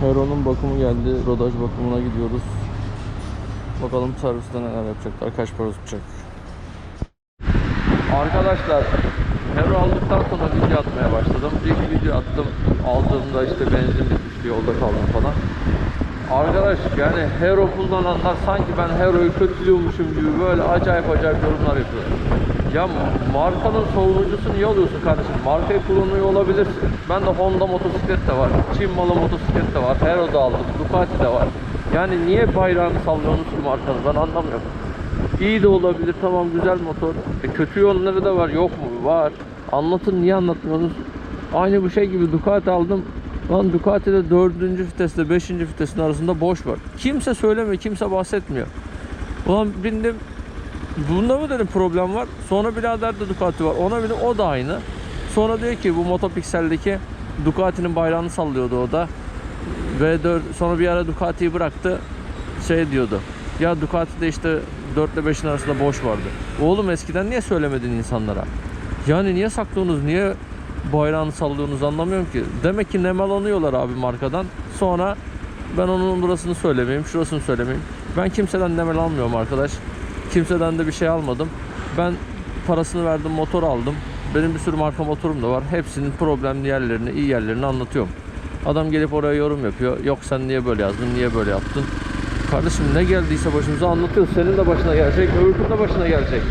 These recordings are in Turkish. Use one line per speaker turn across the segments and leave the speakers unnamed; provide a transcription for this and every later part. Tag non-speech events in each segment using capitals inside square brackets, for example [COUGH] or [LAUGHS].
Hero'nun bakımı geldi. Rodaj bakımına gidiyoruz. Bakalım serviste neler yapacaklar. Kaç para tutacak. Arkadaşlar Hero aldıktan sonra video atmaya başladım. İlk video attım. Aldığımda işte benzin bitmişti yolda kaldım falan. Arkadaş yani Hero kullananlar sanki ben Hero'yu kötülüyormuşum gibi böyle acayip acayip yorumlar yapıyor. Ya markanın savunucusu niye oluyorsun kardeşim? Markayı kullanıyor olabilirsin. Ben de Honda motosiklet de var. Çin malı motosiklet de var. Hero da aldım. Ducati de var. Yani niye bayrağını sallıyorsunuz ki markanın? Ben anlamıyorum. İyi de olabilir tamam güzel motor. E, kötü yönleri de var yok mu? Var. Anlatın niye anlatmıyorsunuz? Aynı bu şey gibi Ducati aldım. Lan Ducati'de 4. vitesle 5. vitesin arasında boş var. Kimse söylemiyor, kimse bahsetmiyor. Ulan bindim. Bunda mı dedim problem var? Sonra birader de Ducati var. Ona bindim o da aynı. Sonra diyor ki bu Motopiksel'deki Ducati'nin bayrağını sallıyordu o da. V4 sonra bir ara Ducati'yi bıraktı. Şey diyordu. Ya Ducati'de işte 4 ile 5'in arasında boş vardı. Oğlum eskiden niye söylemedin insanlara? Yani niye saklıyorsunuz? Niye bayrağını sallıyorsunuz anlamıyorum ki. Demek ki nemalanıyorlar abi markadan. Sonra ben onun burasını söylemeyeyim, şurasını söylemeyeyim. Ben kimseden nemel almıyorum arkadaş. Kimseden de bir şey almadım. Ben parasını verdim, motor aldım. Benim bir sürü marka motorum da var. Hepsinin problemli yerlerini, iyi yerlerini anlatıyorum. Adam gelip oraya yorum yapıyor. Yok sen niye böyle yazdın, niye böyle yaptın? Kardeşim ne geldiyse başımıza anlatıyoruz. Senin de başına gelecek, öbürkünün de başına gelecek.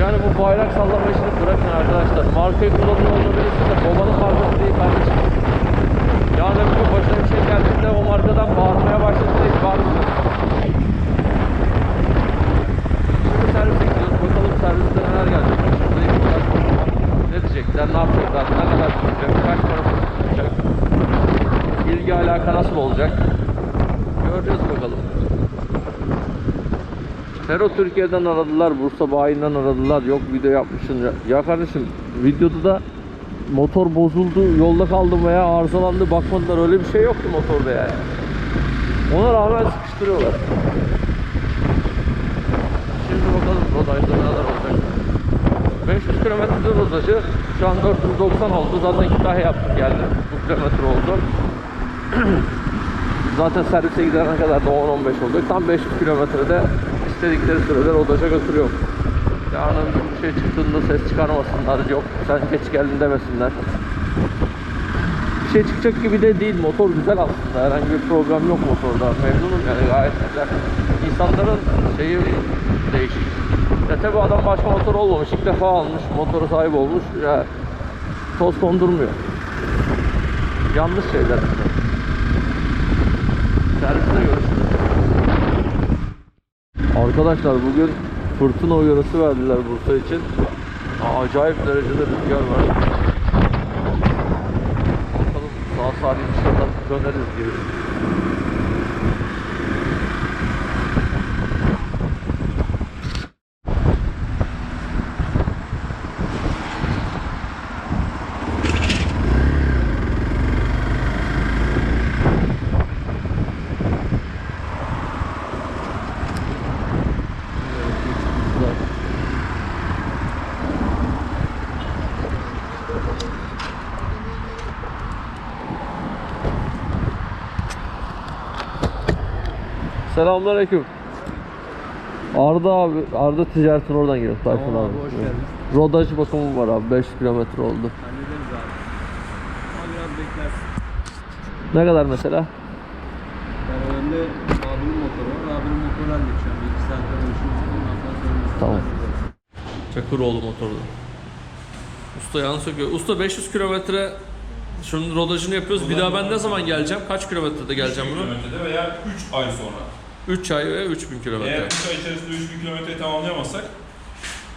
Yani bu bayrak sallama işini bırakın arkadaşlar. Markayı kullanıyor olabilirsiniz de babanın markası değil kardeşim. Yarın öbür gün başına bir şey geldiğinde o markadan bağırmaya başladığında hiç bağırmıyor. Şimdi servise gidiyoruz. Bakalım serviste neler gelecek. Olarak ne diyecekler, ne yapacaklar, ne kadar sürecek, kaç parası tutacak. İlgi alaka nasıl olacak? Göreceğiz bakalım. Hero Türkiye'den aradılar, Bursa bayinden aradılar. Yok video yapmışsın. Ya, ya kardeşim videoda da motor bozuldu, yolda kaldım veya arızalandı bakmadılar. Öyle bir şey yoktu motorda yani. Ona rağmen sıkıştırıyorlar. Şimdi bakalım rodajda neler olacak. 500 kilometre rodajı şu an 490 oldu. Zaten iki daha yaptık geldi. Bu kilometre oldu. [CLEARS THROAT] Zaten servise gidene kadar da 10-15 olacak. Tam 500 kilometrede istedikleri sürede rodaja götürüyor. Yarın bir şey çıktığında ses çıkarmasınlar. Yok sen geç geldin demesinler. Bir şey çıkacak gibi de değil. Motor güzel aslında. Herhangi bir problem yok motorda. Memnunum yani gayet güzel. İnsanların şeyi değişik. Ya tabi adam başka motor olmamış. ilk defa almış. Motoru sahip olmuş. Ya toz kondurmuyor. Yanlış şeyler. Serviste görüşürüz. Arkadaşlar bugün fırtına uyarısı verdiler Bursa için. Acayip derecede rüzgar var. Bakalım sağ salim döneriz gibi. Güzel. Selamünaleyküm. Arda abi, Arda ticaretin oradan geliyor Tayfun
Tamam
abi.
abi, hoş geldin.
Rodaj bakımı var abi 5 kilometre oldu.
Hallederiz abi. Ama biraz beklersin.
Ne kadar mesela?
Yani önde abinin motoru var. Abinin motoru halledeceğim. Bir iki saatte görüşürüz. Ondan sonra sorumlusu.
Tamam. Çakıroğlu motorlu. Usta yan söküyor. Usta 500 kilometre şunun rodajını yapıyoruz. Bir daha ben ne zaman geleceğim? Kaç kilometrede geleceğim bunu?
kilometrede veya 3 ay sonra.
3 ay ve 3000
Eğer
kilometre.
3 ay içerisinde 3000 kilometreyi tamamlayamazsak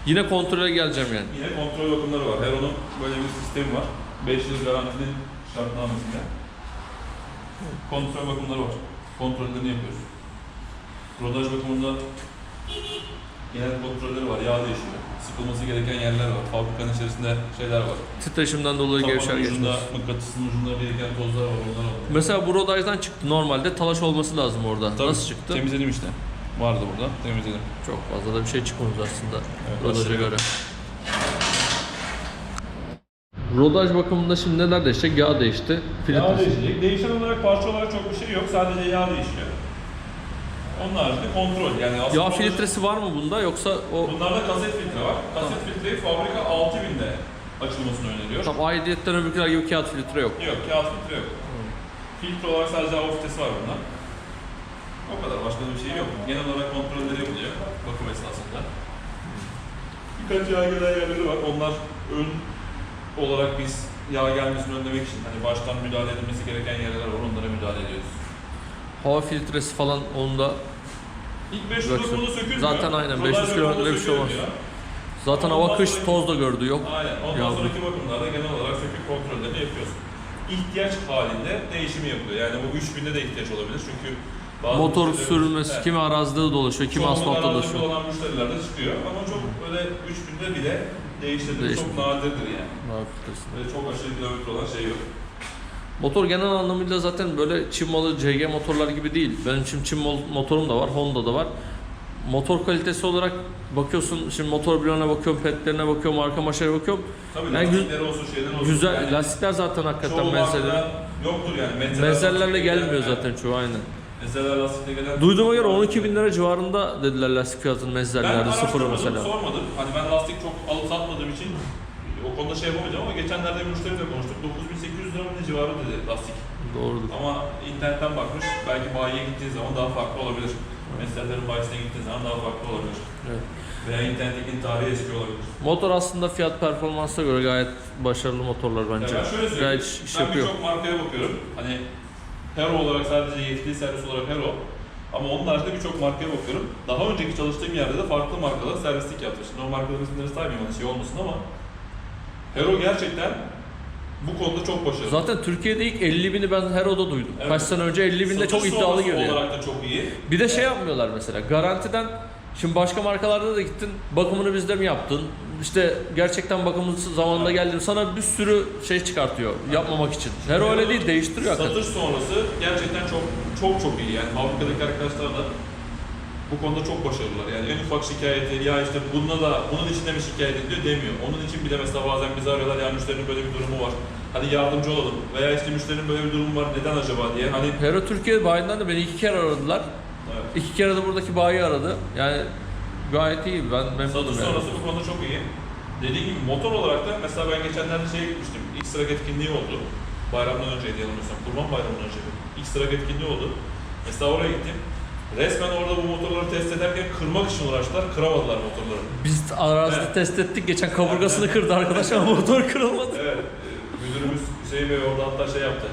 Yine kontrole geleceğim yani.
yine kontrol bakımları var. Hero'nun böyle bir sistemi var. 5 yıl garantili şartnamesinde. Kontrol bakımları var. Kontrollerini yapıyoruz. Rodaj bakımında genel kontrolleri var. Yağ değişimi. Sıkılması gereken yerler var. Fabrikanın içerisinde şeyler var.
Titreşimden dolayı gevşer
Kapanın ucunda, mıknatısın ucunda biriken tozlar var. Onlar var.
Mesela bu rodajdan çıktı. Normalde talaş olması lazım orada.
Tabii,
Nasıl çıktı?
Temizledim işte. Vardı burada. Temizledim.
Çok fazla da bir şey çıkmamış aslında
Evet,
rodaja göre. Rodaj bakımında şimdi neler değişecek? Yağ değişti.
Yağ değişecek. Değişen olarak parça olarak çok bir şey yok. Sadece yağ değişiyor. Onun haricinde kontrol. Yani aslında
Yağ filtresi var mı bunda yoksa o
Bunlarda kaset filtre var. Kaset filtreyi fabrika 6000'de açılmasını öneriyor.
tam aidiyetten öbürküler gibi kağıt filtre yok.
Yok, kağıt filtre yok. Filtre olarak sadece hava filtresi var bunda. O kadar, başka da bir şey yok. Genel olarak kontrolleri yapılıyor bakım esnasında. Birkaç yağ gelen yerleri var. Onlar ön olarak biz yağ gelmesini önlemek için hani baştan müdahale edilmesi gereken yerler var. Onlara müdahale ediyoruz.
Hava filtresi falan onda
İlk 500
Bıraksın.
bakımında sökülmüyor.
Zaten aynen,
Rodaj
500 kilometre bir şey olmaz.
sökülmüyor.
zaten hava kış toz da gördü yok.
Aynen. Ondan
Yağmur.
sonraki bakımlarda genel olarak sökük kontrollerini yapıyorsun. İhtiyaç halinde değişimi yapılıyor. Yani bu 3000'de de ihtiyaç olabilir çünkü bazı
Motor sürülmesi,
Evet.
kimi arazide dolaşıyor, kimi asfaltta dolaşıyor.
kullanan müşterilerde çıkıyor ama çok öyle 3000'de bile değiştirdiği çok nadirdir yani. Böyle çok aşırı kilometre olan şey yok.
Motor genel anlamıyla zaten böyle Çin malı CG motorlar gibi değil. Benim şimdi Çin motorum da var, Honda da var. Motor kalitesi olarak bakıyorsun, şimdi motor bloğuna bakıyorum, petlerine bakıyorum, arka maşaya bakıyorum.
Tabii
Yani
lastikleri olsun, şeyler olsun.
Güzel,
Yani
lastikler zaten hakikaten
markada yoktur yani. Lastikleri
gelmiyor
gelen-
zaten çoğu aynen.
Menzeler lastikle gelen...
Duyduğuma göre 12 bin lira civarında dediler lastik fiyatının
Ben
menzellerde sıfırı mesela.
sormadım. Hani ben lastik çok alıp satmadığım için o konuda şey yapamayacağım ama geçenlerde bir müşteriyle konuştuk. 9800 lira mı civarı dedi lastik.
Doğrudur.
Ama internetten bakmış. Belki bayiye gittiğin zaman daha farklı olabilir. Meselelerin bayisine gittiğin zaman daha farklı olabilir.
Evet.
Veya internetteki tarihi eski olabilir.
Motor aslında fiyat performansa göre gayet başarılı motorlar bence.
Ya ben şöyle söyleyeyim.
Gayet iş, iş
ben birçok markaya bakıyorum. Hani Hero olarak sadece yetkili servis olarak Hero. Ama onun haricinde birçok markaya bakıyorum. Daha önceki çalıştığım yerde de farklı markalar servislik yaptı. Şimdi o markaların isimleri saymayayım hani şey olmasın ama Hero gerçekten bu konuda çok başarılı.
Zaten Türkiye'de ilk 50 bini ben Hero'da duydum.
Evet.
Kaç sene önce 50 binde çok iddialı yani.
olarak da çok iyi.
Bir de şey yapmıyorlar mesela garantiden şimdi başka markalarda da gittin bakımını bizde mi yaptın? İşte gerçekten bakımı zamanında geldim sana bir sürü şey çıkartıyor yapmamak için. Hero öyle değil değiştiriyor hakikaten.
Satış sonrası gerçekten çok çok çok iyi. Yani fabrikadaki arkadaşlar da bu konuda çok başarılılar. Yani en ufak şikayeti ya işte bununla da bunun içinde mi şikayet ediliyor demiyor. Onun için bile mesela bazen bizi arıyorlar ya müşterinin böyle bir durumu var. Hadi yardımcı olalım. Veya işte müşterinin böyle bir durumu var neden acaba diye. Hani
Hero Türkiye bayinden de beni iki kere aradılar.
evet.
İki kere de buradaki bayi aradı. Yani gayet iyi ben memnunum
Satış
yani.
sonrası bu konuda çok iyi. Dediğim gibi motor olarak da mesela ben geçenlerde şey gitmiştim. İlk sırak etkinliği oldu. Bayramdan önceydi yanılmıyorsam. Kurban bayramından önce. İlk sırak etkinliği oldu. Mesela oraya gittim. Resmen orada bu motorları test ederken kırmak için uğraştılar. Kıramadılar motorları.
Biz arazide
Evet.
test ettik. Geçen kaburgasını kırdı arkadaş ama motor kırılmadı.
Evet. Müdürümüz Hüseyin Bey orada hatta şey yaptı.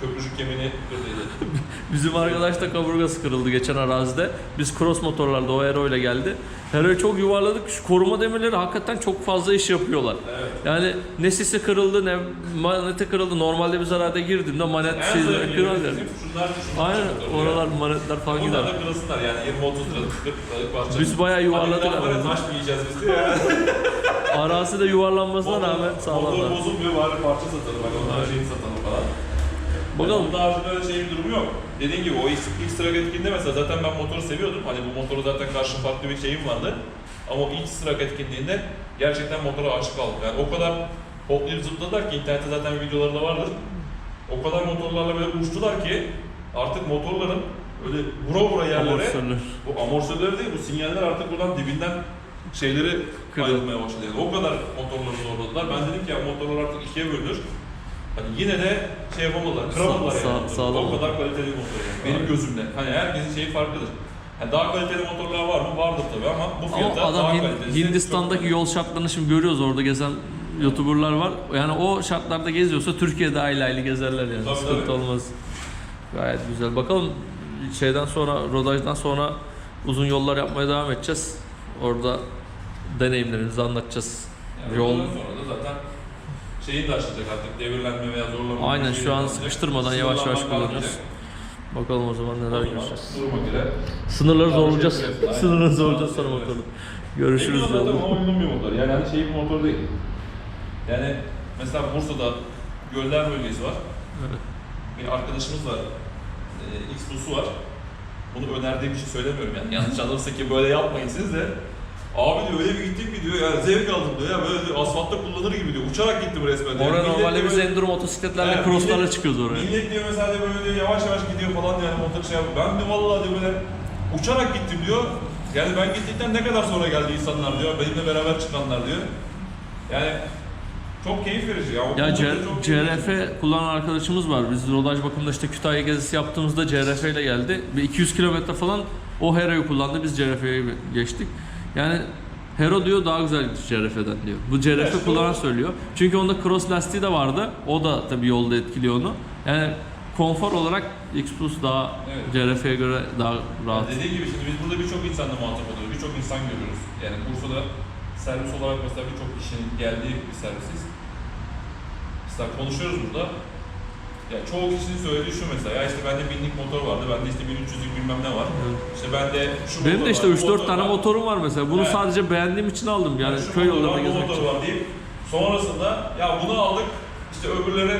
Köprücük kemiğini kırdıydı. [LAUGHS]
Bizim arkadaş da kaburgası kırıldı geçen arazide. Biz cross motorlarda o Hero ile geldi. Hero'yu çok yuvarladık. Şu koruma demirleri hakikaten çok fazla iş yapıyorlar.
Evet.
Yani ne sisi kırıldı ne maneti kırıldı. Normalde biz arada girdiğimde manet şey
zayıf
kırıldı. Aynen oralar manetler falan gider.
Bunlar da kırılsınlar yani 20-30 liralık 40 liralık parça.
Biz bayağı yuvarladık
lan böyle taş mı yiyeceğiz biz de ya?
Arası da yuvarlanmasına rağmen
Motor
sağlamlar.
bozulmuyor bari parça satalım. Bak onlara şeyini satalım falan.
Bakalım.
Onun haricinde öyle şey bir durum yok. Dediğin gibi o ilk, ilk sıra etkinliğinde mesela zaten ben motoru seviyordum. Hani bu motoru zaten karşı farklı bir şeyim vardı. Ama o ilk sıra etkinliğinde gerçekten motora aşık kaldım. Yani o kadar hoplayıp zıpladılar ki internette zaten videoları da vardır. O kadar motorlarla böyle uçtular ki artık motorların öyle vura vura yerlere
Amortisörler.
bu amortisörleri değil bu sinyaller artık buradan dibinden şeyleri ayrılmaya başladı. Yani o kadar motorları zorladılar. Ben dedim ki ya motorlar artık ikiye bölünür. Hani yine de şey yapamadılar, kıramadılar
Sa-
yani.
sa-
motoru.
sağlam
o kadar kaliteli motor yani. Benim gözümde. Hani herkesin şeyi farklıdır. Yani daha kaliteli motorlar var mı? Vardır tabii ama bu fiyata
Ama adam
daha
Hin-
kalitesi.
Hindistan'daki yol şartlarını şimdi görüyoruz orada gezen YouTuber'lar var. Yani o şartlarda geziyorsa Türkiye'de aile aile gezerler yani.
Tabii,
Sıkıntı
tabii.
olmaz. Gayet güzel. Bakalım şeyden sonra, rodajdan sonra uzun yollar yapmaya devam edeceğiz. Orada deneyimlerimizi anlatacağız.
Yani
Yol-
ondan sonra şeyin de açılacak artık devirlenme veya zorlama.
Aynen,
şeyi
şu an sıkıştırmadan yavaş yavaş
kalkacak.
Bakalım o zaman neler göreceğiz.
Duruma göre
Sınırları zorlayacağız.
şey yapıyoruz.
Sınırları zorlayacağız sonra
Evet.
bakalım. Görüşürüz.
Zaten ona uygun bir motor. Yani hani şey bir motor değil. Yani mesela Bursa'da göller bölgesi var.
Evet.
Bir arkadaşımız var. E, X-Bus'u var. Bunu önerdiğim için söylemiyorum yani. Yanlış [LAUGHS] anlarsa ki böyle yapmayın siz de. Abi diyor öyle bir gittik mi diyor yani zevk aldım diyor ya böyle diyor, asfaltta kullanır gibi diyor. Uçarak gittim resmen. diyor.
Oraya
Millet
normalde
diyor
biz
böyle-
enduro motosikletlerle
Evet,
crosslarla
millet-
çıkıyoruz oraya.
Millet diyor mesela de böyle diyor yavaş yavaş gidiyor falan yani motor şey yapıyor. Ben de vallahi diyor böyle uçarak gittim diyor. Yani ben gittikten ne kadar sonra geldi insanlar diyor. Benimle beraber çıkanlar diyor. Yani çok keyif verici ya. O
Ya
konuda
C-
çok keyif verici.
CRF kullanan arkadaşımız var. Biz rodaj bakımında işte Kütahya gezisi yaptığımızda CRF ile geldi. Bir 200 kilometre falan o Hero'yu kullandı. Biz CRF'ye geçtik. Yani Hero diyor daha güzel CRF'den diyor. Bu CRF
Evet,
kullanan söylüyor. Çünkü onda cross lastiği de vardı. O da tabii yolda etkiliyor onu. Yani konfor olarak X-Plus daha
Evet.
CRF'ye göre daha rahat.
Yani dediğim gibi şimdi biz burada birçok insanla muhatap oluyoruz. Birçok insan görüyoruz. Yani Bursa'da servis olarak mesela birçok kişinin geldiği bir servisiz. Mesela konuşuyoruz burada. Ya çoğu kişinin söylediği şu mesela ya işte bende binlik motor vardı, bende işte 1300'lük bilmem ne var.
Evet.
İşte bende şu
Benim
motor
de işte
var, bu
3-4
motor
tane
var.
motorum var mesela. Bunu
Evet.
sadece beğendiğim için aldım. Yani
şu
köy
motor
yollarında
var, bu
gezmek
motor
için.
var deyip sonrasında ya bunu aldık işte öbürleri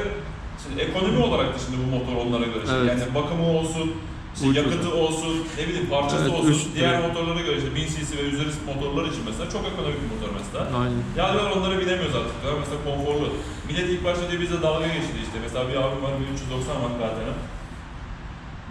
şimdi ekonomi olarak da şimdi bu motor onlara göre işte
Evet.
yani bakımı olsun işte
Ucuz.
yakıtı olsun, ne bileyim parçası
Evet,
olsun,
üst-
diğer motorlara göre işte 1000 cc ve üzeri motorlar için mesela çok ekonomik bir motor mesela.
Aynen.
Ya diyorlar onları binemiyoruz artık diyorlar mesela konforlu. Millet ilk başta diyor bize dalga geçti işte mesela bir abim var 1390 var KTM.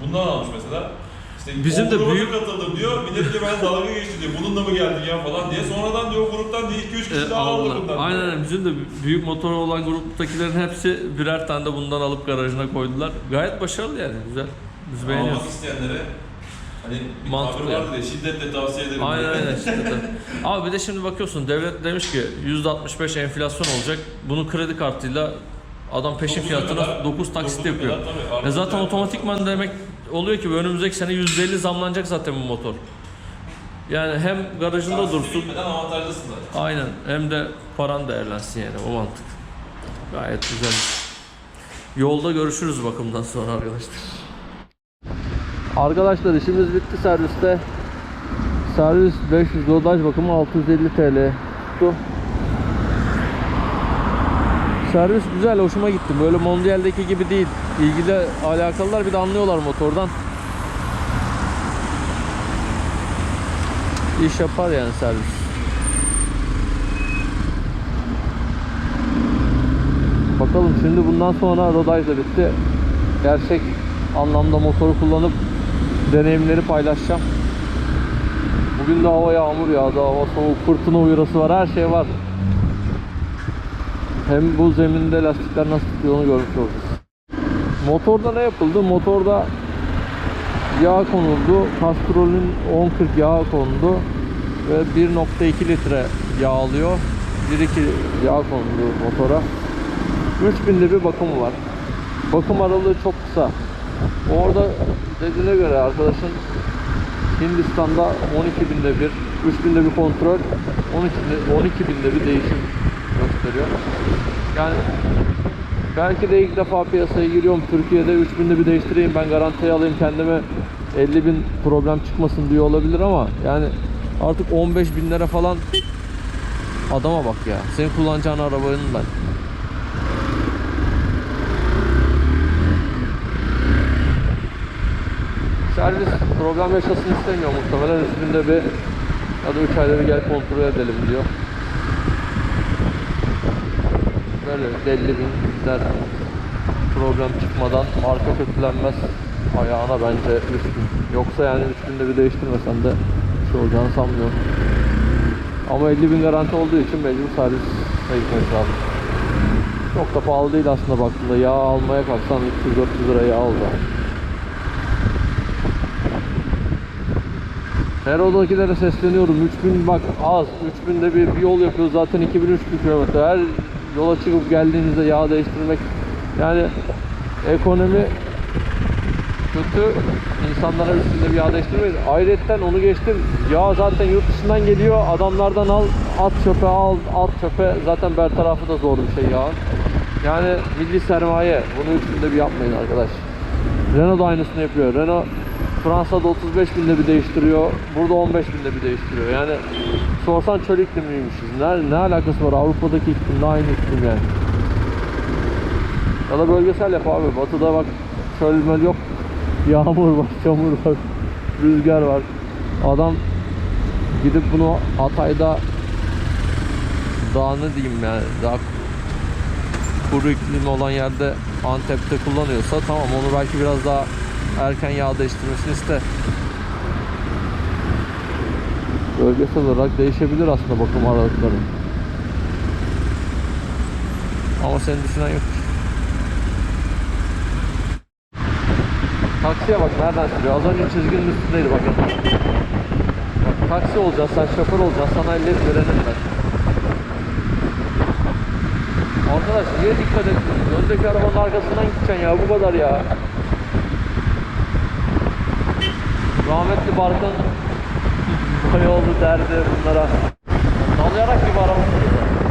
Bundan almış mesela. İşte
Bizim de büyük-
katıldım diyor. Millet diyor ben dalga geçti diyor. Bununla mı geldin ya falan diye. Sonradan diyor gruptan diye 2-3 kişi
E,
daha aldı
aldılar.
bundan.
Aynen öyle. Bizim de büyük motor olan gruptakilerin hepsi birer tane de bundan alıp garajına koydular. Gayet başarılı yani. Güzel. Biz beğeniyoruz.
Almak isteyenlere hani bir
Mantıklı
tabir
yani.
vardı ya şiddetle tavsiye ederim.
Aynen
diye.
aynen. tabii. [LAUGHS] Abi bir de şimdi bakıyorsun devlet demiş ki %65 enflasyon olacak. Bunu kredi kartıyla adam peşin fiyatına
kadar-
9 taksit
dokuza
yapıyor.
kadar tabii,
E zaten
artık-
otomatikman demek oluyor ki önümüzdeki sene %50 zamlanacak zaten bu motor. Yani hem garajında
Taksiti
dursun.
avantajlısın zaten.
Aynen. Hem de paran değerlensin yani o mantık. Gayet güzel. Yolda görüşürüz bakımdan sonra arkadaşlar. Arkadaşlar işimiz bitti serviste. Servis 500 rodaj bakımı 650 TL tuttu. Servis güzel, hoşuma gitti. Böyle Mondial'deki gibi değil. İlgili alakalılar bir de anlıyorlar motordan. İş yapar yani servis. Bakalım şimdi bundan sonra rodaj da bitti. Gerçek anlamda motoru kullanıp deneyimleri paylaşacağım. Bugün de hava yağmur yağdı, hava soğuk, fırtına uyarısı var, her şey var. Hem bu zeminde lastikler nasıl tutuyor onu görmüş olacağız. Motorda ne yapıldı? Motorda yağ konuldu. Castrol'ün 1040 yağ kondu ve 1.2 litre yağ alıyor. 1.2 yağ kondu motora. 3000'de bir bakımı var. Bakım aralığı çok kısa. Orada dediğine göre arkadaşın Hindistan'da 12.000'de bir, 3.000'de bir kontrol, 12.000'de 12.000'de bir değişim gösteriyor. Yani belki de ilk defa piyasaya giriyorum Türkiye'de 3000'de bir değiştireyim ben garantiye alayım kendime 50 bin problem çıkmasın diyor olabilir ama yani artık 15 binlere falan adama bak ya. Senin kullanacağın arabanın ben. Servis problem yaşasın istemiyor muhtemelen üstünde bir ya da 3 ayda bir gel kontrol edelim diyor. Böyle belli bin gider problem çıkmadan marka kötülenmez ayağına bence 3 gün. Yoksa yani 3 günde bir değiştirmesen de bir şey olacağını sanmıyorum. Ama 50 bin garanti olduğu için mecbur servis gitmek lazım. Çok da pahalı değil aslında baktığında. Yağ almaya kalksan 300-400 lira yağ oldu. Her odakilere sesleniyorum. 3000 bak az. 3000'de bir, bir yol yapıyor zaten 2000-3000 kilometre. Her yola çıkıp geldiğinizde yağ değiştirmek yani ekonomi kötü. İnsanlara üstünde bir yağ değiştirmeyiz. Ayrıca onu geçtim. Yağ zaten yurt dışından geliyor. Adamlardan al, at çöpe al, at çöpe. Zaten bertarafı da zor bir şey yağın. Yani milli sermaye. Bunu üstünde bir yapmayın arkadaş. Renault da aynısını yapıyor. Renault Fransa'da 35 binde bir değiştiriyor. Burada 15 binde bir değiştiriyor. Yani sorsan çöl iklimliymişiz. Ne, ne alakası var Avrupa'daki iklimle aynı iklim yani. Ya da bölgesel yap abi. Batıda bak çöl möl yok. [LAUGHS] Yağmur var, çamur var, [LAUGHS] rüzgar var. Adam gidip bunu Hatay'da daha ne diyeyim yani daha kuru iklim olan yerde Antep'te kullanıyorsa tamam onu belki biraz daha erken yağ değiştirmesini iste. Bölgesel olarak değişebilir aslında bakım aralıkları. Ama seni düşünen yok. Taksiye bak nereden sürüyor. Az önce çizginin üstündeydi bakın. Bak taksi olacaksın, sen şoför olacaksın, sana elleri verelim ben. Arkadaş niye dikkat etmiyorsun? Öndeki arabanın arkasından gideceksin ya bu kadar ya. Rahmetli Barkın bayağı [LAUGHS] oldu derdi bunlara. Dalayarak gibi araba sürüyor.